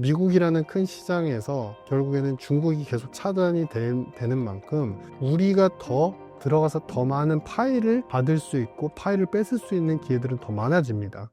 미국이라는 큰 시장에서 결국에는 중국이 계속 차단이 되, 되는 만큼 우리가 더 들어가서 더 많은 파일을 받을 수 있고 파일을 뺏을 수 있는 기회들은 더 많아집니다.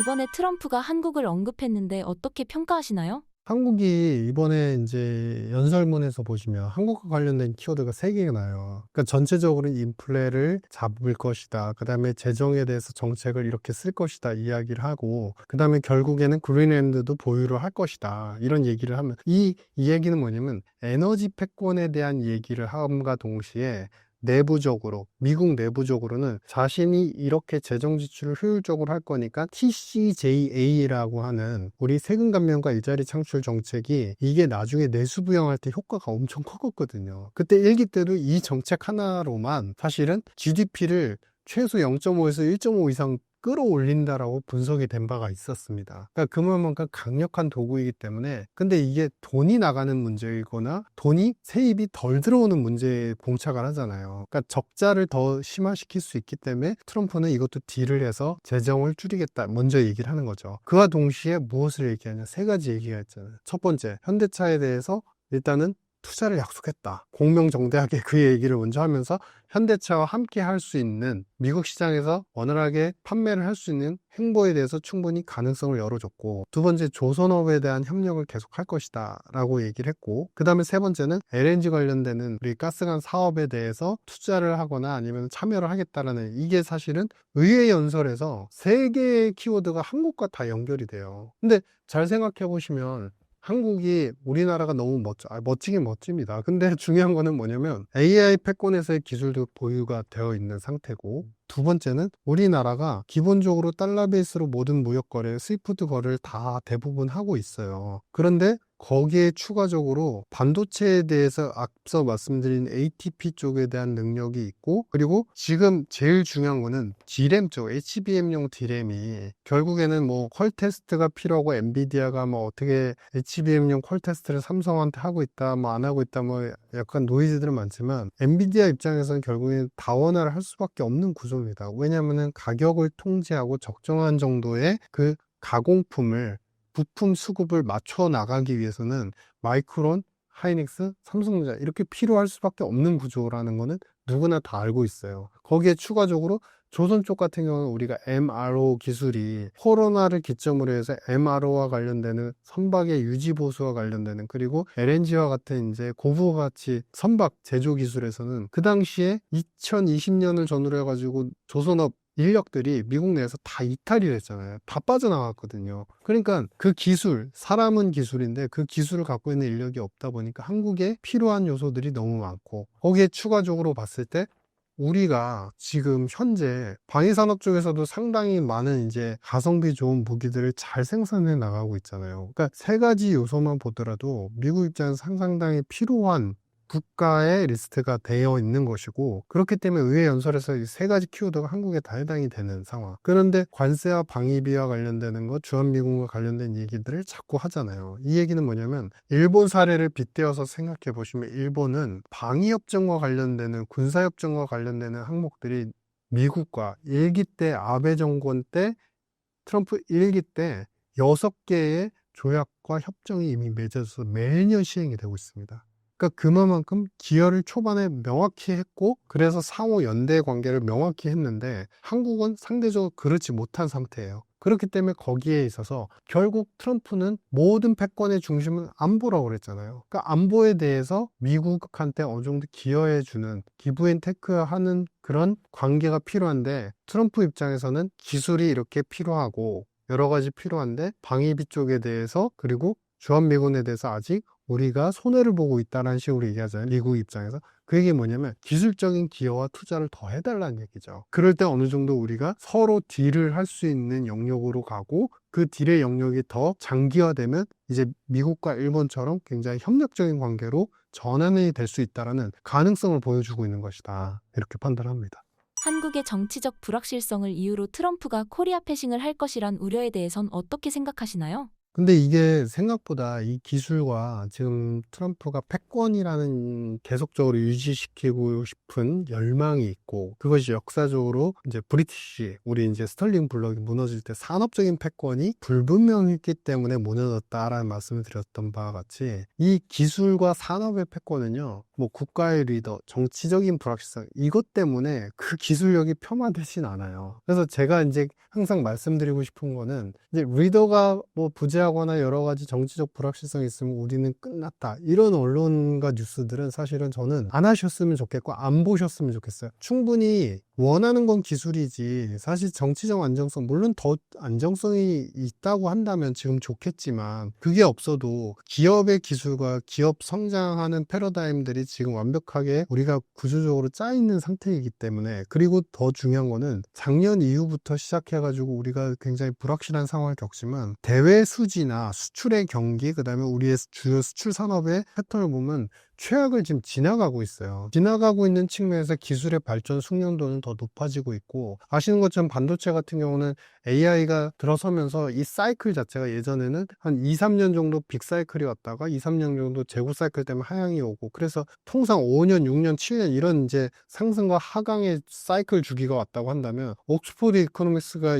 이번에 트럼프가 한국을 언급했는데 어떻게 평가하시나요? 한국이 이번에 이제 연설문에서 보시면 한국과 관련된 키워드가 세 개가 나요. 그러니까 전체적으로 인플레를 잡을 것이다. 그 다음에 재정에 대해서 정책을 이렇게 쓸 것이다. 이야기를 하고, 그 다음에 결국에는 그린랜드도 보유를 할 것이다. 이런 얘기를 하면, 이, 이 얘기는 뭐냐면 에너지 패권에 대한 얘기를 함과 동시에 내부적으로 미국 내부적으로는 자신이 이렇게 재정 지출을 효율적으로 할 거니까 TCJA라고 하는 우리 세금 감면과 일자리 창출 정책이 이게 나중에 내수 부양할 때 효과가 엄청 컸거든요. 그때 일기 때도 이 정책 하나로만 사실은 GDP를 최소 0.5에서 1.5 이상 끌어올린다라고 분석이 된 바가 있었습니다. 그러니까 그만큼 강력한 도구이기 때문에 근데 이게 돈이 나가는 문제이거나 돈이 세입이 덜 들어오는 문제에 봉착을 하잖아요. 그러니까 적자를 더 심화시킬 수 있기 때문에 트럼프는 이것도 딜을 해서 재정을 줄이겠다 먼저 얘기를 하는 거죠. 그와 동시에 무엇을 얘기하냐 세 가지 얘기가 있잖아요. 첫 번째 현대차에 대해서 일단은 투자를 약속했다. 공명정대하게 그 얘기를 먼저 하면서 현대차와 함께 할 수 있는 미국 시장에서 원활하게 판매를 할 수 있는 행보에 대해서 충분히 가능성을 열어줬고 두 번째 조선업에 대한 협력을 계속할 것이다 라고 얘기를 했고 그 다음에 세 번째는 LNG 관련되는 우리 가스관 사업에 대해서 투자를 하거나 아니면 참여를 하겠다라는 이게 사실은 의회 연설에서 세 개의 키워드가 한국과 다 연결이 돼요 근데 잘 생각해 보시면 한국이 우리나라가 너무 멋져, 아, 멋지긴 멋집니다. 근데 중요한 거는 뭐냐면 AI 패권에서의 기술도 보유가 되어 있는 상태고 두 번째는 우리나라가 기본적으로 달러 베이스로 모든 무역 거래, 스위프트 거래를 다 대부분 하고 있어요. 그런데 거기에 추가적으로 반도체에 대해서 앞서 말씀드린 ATP 쪽에 대한 능력이 있고 그리고 지금 제일 중요한 거는 D램 쪽 HBM용 D램이 결국에는 뭐퀄 테스트가 필요하고 엔비디아가 뭐 어떻게 HBM용 퀄 테스트를 삼성한테 하고 있다 뭐 안 하고 있다 뭐 약간 노이즈들은 많지만 엔비디아 입장에서는 결국엔 다원화를 할 수밖에 없는 구조 입니다. 왜냐하면은 가격을 통제하고 적정한 정도의 그 가공품을 부품 수급을 맞춰 나가기 위해서는 마이크론, 하이닉스, 삼성전자 이렇게 필요할 수밖에 없는 구조라는 거는 누구나 다 알고 있어요. 거기에 추가적으로 조선 쪽 같은 경우는 우리가 MRO 기술이 코로나를 기점으로 해서 MRO와 관련되는 선박의 유지 보수와 관련되는 그리고 LNG와 같은 이제 고부 가치 선박 제조 기술에서는 그 당시에 2020년을 전후로 해가지고 조선업 인력들이 미국 내에서 다 이탈이 됐잖아요. 다 빠져나갔거든요. 그러니까 그 기술, 사람은 기술인데 그 기술을 갖고 있는 인력이 없다 보니까 한국에 필요한 요소들이 너무 많고 거기에 추가적으로 봤을 때 우리가 지금 현재 방위산업 쪽에서도 상당히 많은 이제 가성비 좋은 무기들을 잘 생산해 나가고 있잖아요. 그러니까 세 가지 요소만 보더라도 미국 입장에서 상당히 필요한 국가의 리스트가 되어 있는 것이고 그렇기 때문에 의회 연설에서 이 세 가지 키워드가 한국에 다 해당이 되는 상황. 그런데 관세와 방위비와 관련되는 것, 주한미군과 관련된 얘기들을 자꾸 하잖아요. 이 얘기는 뭐냐면 일본 사례를 빗대어서 생각해 보시면 일본은 방위협정과 관련되는 군사협정과 관련되는 항목들이 미국과 일기 때 아베 정권 때 트럼프 일기 때 여섯 개의 조약과 협정이 이미 맺어져서 매년 시행이 되고 있습니다. 그러니까 그만큼 기여를 초반에 명확히 했고 그래서 상호 연대 관계를 명확히 했는데 한국은 상대적으로 그렇지 못한 상태예요. 그렇기 때문에 거기에 있어서 결국 트럼프는 모든 패권의 중심은 안보라고 그랬잖아요. 그러니까 안보에 대해서 미국한테 어느 정도 기여해주는 기브앤테크하는 그런 관계가 필요한데 트럼프 입장에서는 기술이 이렇게 필요하고 여러 가지 필요한데 방위비 쪽에 대해서 그리고 주한미군에 대해서 아직 우리가 손해를 보고 있다는 식으로 얘기하잖아요. 미국 입장에서. 그 얘기 뭐냐면 기술적인 기여와 투자를 더 해달라는 얘기죠. 그럴 때 어느 정도 우리가 서로 딜을 할 수 있는 영역으로 가고 그 딜의 영역이 더 장기화되면 이제 미국과 일본처럼 굉장히 협력적인 관계로 전환이 될 수 있다라는 가능성을 보여주고 있는 것이다. 이렇게 판단합니다. 한국의 정치적 불확실성을 이유로 트럼프가 코리아 패싱을 할 것이란 우려에 대해선 어떻게 생각하시나요? 근데 이게 생각보다 이 기술과 지금 트럼프가 패권이라는 계속적으로 유지시키고 싶은 열망이 있고 그것이 역사적으로 이제 브리티시 우리 이제 스털링 블럭이 무너질 때 산업적인 패권이 불분명했기 때문에 무너졌다라는 말씀을 드렸던 바와 같이 이 기술과 산업의 패권은요 뭐 국가의 리더 정치적인 불확실성 이것 때문에 그 기술력이 폄하되진 않아요. 그래서 제가 이제 항상 말씀드리고 싶은 거는 이제 리더가 뭐 부재 하거나 여러 가지 정치적 불확실성이 있으면 우리는 끝났다. 이런 언론과 뉴스들은 사실은 저는 안 하셨으면 좋겠고 안 보셨으면 좋겠어요. 충분히 원하는 건 기술이지. 사실 정치적 안정성 물론 더 안정성이 있다고 한다면 지금 좋겠지만 그게 없어도 기업의 기술과 기업 성장하는 패러다임들이 지금 완벽하게 우리가 구조적으로 짜 있는 상태이기 때문에 그리고 더 중요한 거는 작년 이후부터 시작해 가지고 우리가 굉장히 불확실한 상황을 겪지만 대외 수지나 수출의 경기 그다음에 우리의 주요 수출 산업의 패턴을 보면 최악을 지금 지나가고 있어요. 지나가고 있는 측면에서 기술의 발전 숙련도는 더 높아지고 있고 아시는 것처럼 반도체 같은 경우는 AI가 들어서면서 이 사이클 자체가 예전에는 한 2, 3년 정도 빅 사이클이 왔다가 2, 3년 정도 재고 사이클 때문에 하향이 오고 그래서 통상 5년, 6년, 7년 이런 이제 상승과 하강의 사이클 주기가 왔다고 한다면 옥스포드 이코노미스가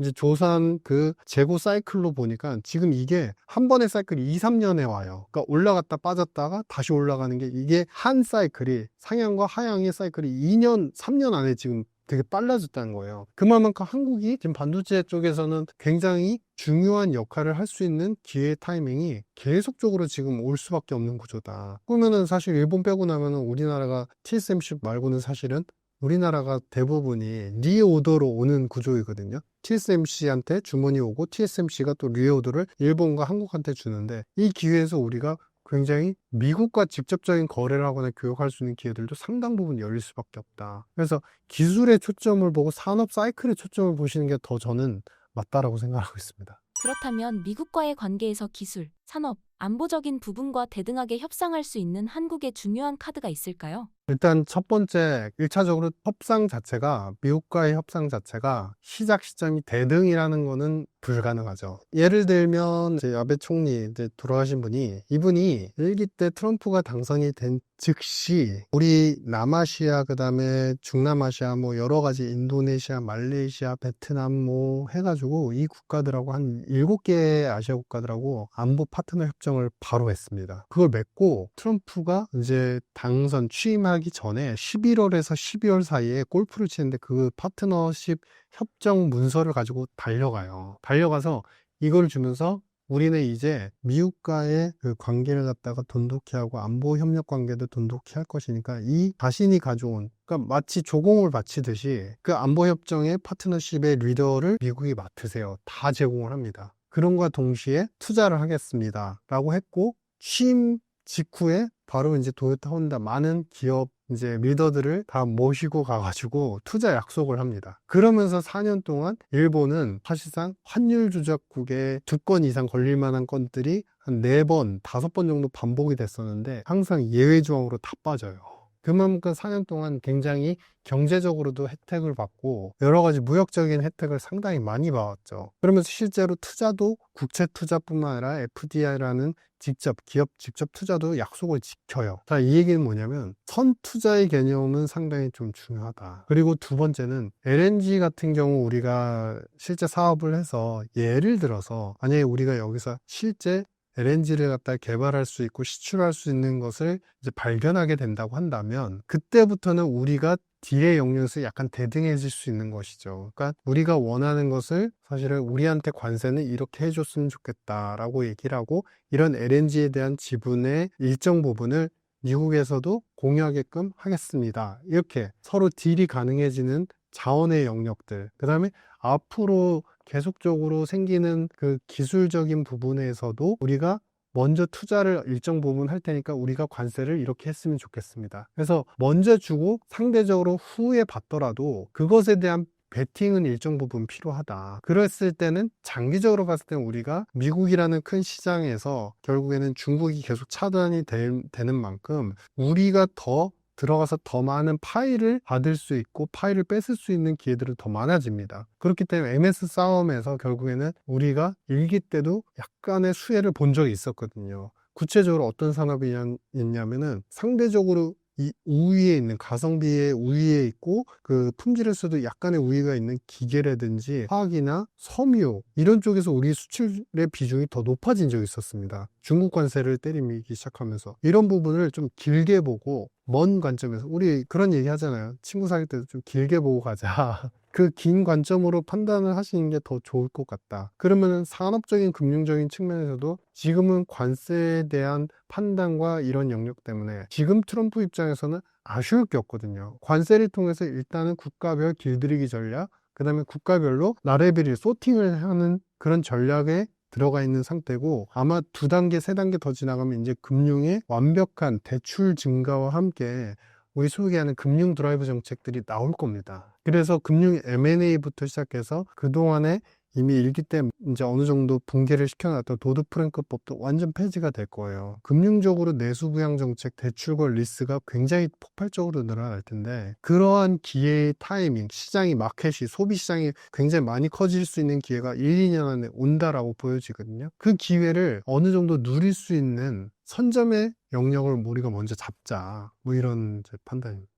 이제 조사한 그 재고 사이클로 보니까 지금 이게 한 번의 사이클이 2, 3년에 와요. 그러니까 올라갔다 빠졌다가 다시 올라가는 게 이게 한 사이클이 상향과 하향의 사이클이 2년, 3년 안에 지금 되게 빨라졌다는 거예요. 그만큼 한국이 지금 반도체 쪽에서는 굉장히 중요한 역할을 할 수 있는 기회 타이밍이 계속적으로 지금 올 수밖에 없는 구조다. 그러면은 사실 일본 빼고 나면은 우리나라가 TSMC 말고는 사실은 우리나라가 대부분이 리오더로 오는 구조이거든요. TSMC한테 주문이 오고 TSMC가 또 리오더를 일본과 한국한테 주는데 이 기회에서 우리가 굉장히 미국과 직접적인 거래를 하거나 교역할 수 있는 기회들도 상당 부분 열릴 수밖에 없다. 그래서 기술의 초점을 보고 산업 사이클의 초점을 보시는 게 더 저는 맞다라고 생각하고 있습니다. 그렇다면 미국과의 관계에서 기술, 산업, 안보적인 부분과 대등하게 협상할 수 있는 한국의 중요한 카드가 있을까요? 일단 첫 번째, 1차적으로 협상 자체가, 미국과의 협상 자체가 시작 시점이 대등이라는 거는 불가능하죠. 예를 들면, 이제 아베 총리, 이제 돌아가신 분이, 이분이 일기 때 트럼프가 당선이 된 즉시, 우리 남아시아, 그 다음에 중남아시아, 뭐 여러 가지 인도네시아, 말레이시아, 베트남 뭐 해가지고 이 국가들하고 한 7개의 아시아 국가들하고 안보 파 트너 협정을 바로 했습니다. 그걸 맺고 트럼프가 이제 당선 취임하기 전에 11월에서 12월 사이에 골프를 치는데 그 파트너십 협정 문서를 가지고 달려가요. 달려가서 이걸 주면서 우리는 이제 미국과의 그 관계를 갖다가 돈독히 하고 안보 협력 관계도 돈독히 할 것이니까 이 자신이 가져온 그러니까 마치 조공을 바치듯이 그 안보 협정의 파트너십의 리더를 미국이 맡으세요. 다 제공을 합니다. 그런과 동시에 투자를 하겠습니다. 라고 했고 취임 직후에 바로 이제 도요타 혼다 많은 기업 이제 리더들을 다 모시고 가가지고 투자 약속을 합니다. 그러면서 4년 동안 일본은 사실상 환율 조작국에 두 건 이상 걸릴 만한 건들이 한네 번, 다섯 번 정도 반복이 됐었는데 항상 예외 조항으로 다 빠져요. 그만큼 4년 동안 굉장히 경제적으로도 혜택을 받고 여러 가지 무역적인 혜택을 상당히 많이 받았죠. 그러면서 실제로 투자도 국채 투자뿐만 아니라 FDI라는 직접 기업 직접 투자도 약속을 지켜요. 자, 이 얘기는 뭐냐면 선 투자의 개념은 상당히 좀 중요하다. 그리고 두 번째는 LNG 같은 경우 우리가 실제 사업을 해서 예를 들어서 만약에 우리가 여기서 실제 LNG를 갖다 개발할 수 있고 시출할 수 있는 것을 이제 발견하게 된다고 한다면 그때부터는 우리가 딜의 영역에서 약간 대등해질 수 있는 것이죠. 그러니까 우리가 원하는 것을 사실은 우리한테 관세는 이렇게 해줬으면 좋겠다라고 얘기를 하고 이런 LNG에 대한 지분의 일정 부분을 미국에서도 공유하게끔 하겠습니다. 이렇게 서로 딜이 가능해지는 자원의 영역들. 그 다음에 앞으로 계속적으로 생기는 그 기술적인 부분에서도 우리가 먼저 투자를 일정 부분 할 테니까 우리가 관세를 이렇게 했으면 좋겠습니다. 그래서 먼저 주고 상대적으로 후에 받더라도 그것에 대한 베팅은 일정 부분 필요하다. 그랬을 때는 장기적으로 봤을 때는 우리가 미국이라는 큰 시장에서 결국에는 중국이 계속 차단이 될- 되는 만큼 우리가 더 들어가서 더 많은 파일을 받을 수 있고 파일을 뺏을 수 있는 기회들은 더 많아집니다. 그렇기 때문에 MS 싸움에서 결국에는 우리가 일기 때도 약간의 수혜를 본 적이 있었거든요. 구체적으로 어떤 산업이냐면은 상대적으로 이 우위에 있는 가성비의 우위에 있고 그 품질에서도 약간의 우위가 있는 기계라든지 화학이나 섬유 이런 쪽에서 우리 수출의 비중이 더 높아진 적이 있었습니다. 중국 관세를 때리기 시작하면서 이런 부분을 좀 길게 보고 먼 관점에서 우리 그런 얘기 하잖아요. 친구 사귈 때도 좀 길게 보고 가자. 그 긴 관점으로 판단을 하시는 게 더 좋을 것 같다. 그러면은 산업적인 금융적인 측면에서도 지금은 관세에 대한 판단과 이런 영역 때문에 지금 트럼프 입장에서는 아쉬울 게 없거든요. 관세를 통해서 일단은 국가별 길들이기 전략, 그 다음에 국가별로 나레비를 소팅을 하는 그런 전략에 들어가 있는 상태고 아마 두 단계, 세 단계 더 지나가면 이제 금융의 완벽한 대출 증가와 함께 우리 소위 하는 금융 드라이브 정책들이 나올 겁니다. 그래서 금융 M&A부터 시작해서 그동안에 이미 일기 때 이제 어느 정도 붕괴를 시켜놨던 도드 프랭크법도 완전 폐지가 될 거예요. 금융적으로 내수 부양 정책, 대출과 리스가 굉장히 폭발적으로 늘어날 텐데 그러한 기회의 타이밍, 시장이 마켓이 소비 시장이 굉장히 많이 커질 수 있는 기회가 1, 2년 안에 온다라고 보여지거든요. 그 기회를 어느 정도 누릴 수 있는 선점의 영역을 우리가 먼저 잡자. 뭐 이런 제 판단입니다.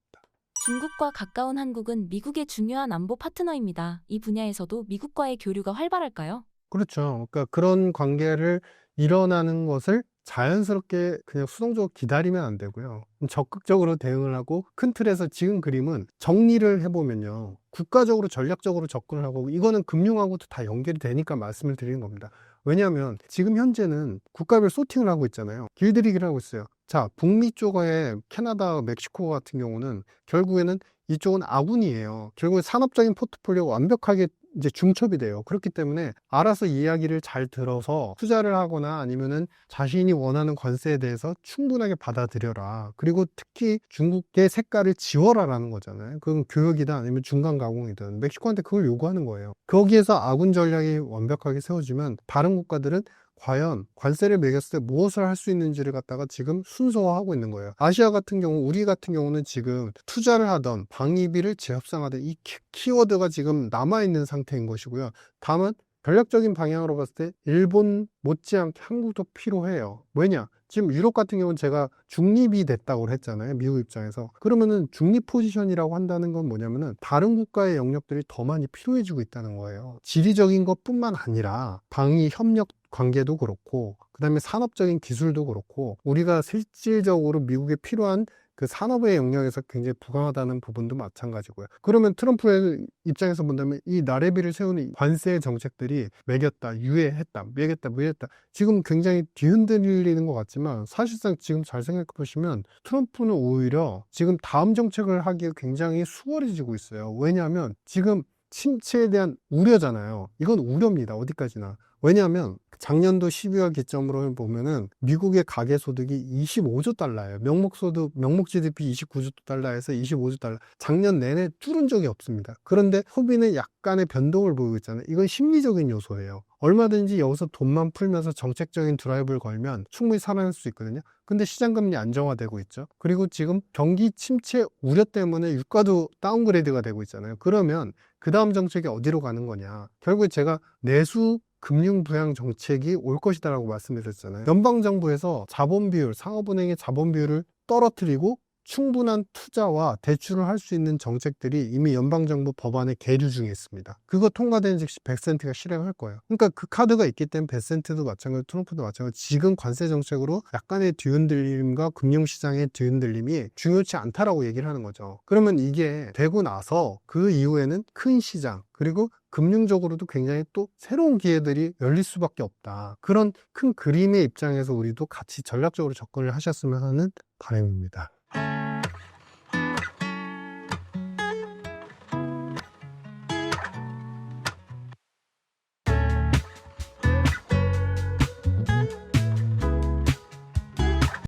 중국과 가까운 한국은 미국의 중요한 안보 파트너입니다. 이 분야에서도 미국과의 교류가 활발할까요? 그렇죠. 그러니까 그런 관계를 일어나는 것을 자연스럽게 그냥 수동적으로 기다리면 안 되고요. 적극적으로 대응을 하고 큰 틀에서 지금 그림은 정리를 해보면요. 국가적으로 전략적으로 접근을 하고 이거는 금융하고도 다 연결이 되니까 말씀을 드리는 겁니다. 왜냐하면 지금 현재는 국가별 소팅을 하고 있잖아요. 길들이기를 하고 있어요. 자, 북미 쪽에 캐나다, 멕시코 같은 경우는 결국에는 이쪽은 아군이에요. 결국에 산업적인 포트폴리오가 완벽하게 이제 중첩이 돼요. 그렇기 때문에 알아서 이야기를 잘 들어서 투자를 하거나 아니면은 자신이 원하는 관세에 대해서 충분하게 받아들여라. 그리고 특히 중국의 색깔을 지워라라는 거잖아요. 그건 교육이든 아니면 중간 가공이든 멕시코한테 그걸 요구하는 거예요. 거기에서 아군 전략이 완벽하게 세워지면 다른 국가들은 과연 관세를 매겼을 때 무엇을 할 수 있는지를 갖다가 지금 순서화하고 있는 거예요. 아시아 같은 경우, 우리 같은 경우는 지금 투자를 하던 방위비를 재협상하던 이 키- 키워드가 지금 남아있는 상태인 것이고요. 다만 전략적인 방향으로 봤을 때 일본 못지않게 한국도 필요해요. 왜냐? 지금 유럽 같은 경우는 제가 중립이 됐다고 했잖아요. 미국 입장에서. 그러면은 중립 포지션이라고 한다는 건 뭐냐면은 다른 국가의 영역들이 더 많이 필요해지고 있다는 거예요. 지리적인 것 뿐만 아니라 방위 협력 관계도 그렇고 그다음에 산업적인 기술도 그렇고 우리가 실질적으로 미국에 필요한 그 산업의 영역에서 굉장히 부강하다는 부분도 마찬가지고요. 그러면 트럼프의 입장에서 본다면 이 나래비를 세우는 관세 정책들이 매겼다, 유예했다, 매겼다, 무예했다. 지금 굉장히 뒤흔들리는 것 같지만 사실상 지금 잘 생각해 보시면 트럼프는 오히려 지금 다음 정책을 하기에 굉장히 수월해지고 있어요. 왜냐하면 지금 침체에 대한 우려잖아요. 이건 우려입니다. 어디까지나. 왜냐하면 작년도 12월 기점으로 보면은 미국의 가계 소득이 25조 달러예요. 명목 소득, 명목 GDP 29조 달러에서 25조 달러. 작년 내내 줄은 적이 없습니다. 그런데 소비는 약간의 변동을 보이고 있잖아요. 이건 심리적인 요소예요. 얼마든지 여기서 돈만 풀면서 정책적인 드라이브를 걸면 충분히 살아날 수 있거든요. 근데 시장금리 안정화되고 있죠. 그리고 지금 경기 침체 우려 때문에 유가도 다운그레이드가 되고 있잖아요. 그러면 그 다음 정책이 어디로 가는 거냐. 결국에 제가 내수 금융 부양 정책이 올 것이다라고 말씀드렸잖아요. 연방 정부에서 자본 비율, 상업은행의 자본 비율을 떨어뜨리고 충분한 투자와 대출을 할 수 있는 정책들이 이미 연방정부 법안에 계류 중에 있습니다. 그거 통과된 즉시 100센트가 실행할 거예요. 그러니까 그 카드가 있기 때문에 100센트도 마찬가지고 트럼프도 마찬가지고 지금 관세 정책으로 약간의 뒤흔들림과 금융시장의 뒤흔들림이 중요치 않다라고 얘기를 하는 거죠. 그러면 이게 되고 나서 그 이후에는 큰 시장 그리고 금융적으로도 굉장히 또 새로운 기회들이 열릴 수밖에 없다. 그런 큰 그림의 입장에서 우리도 같이 전략적으로 접근을 하셨으면 하는 바람입니다.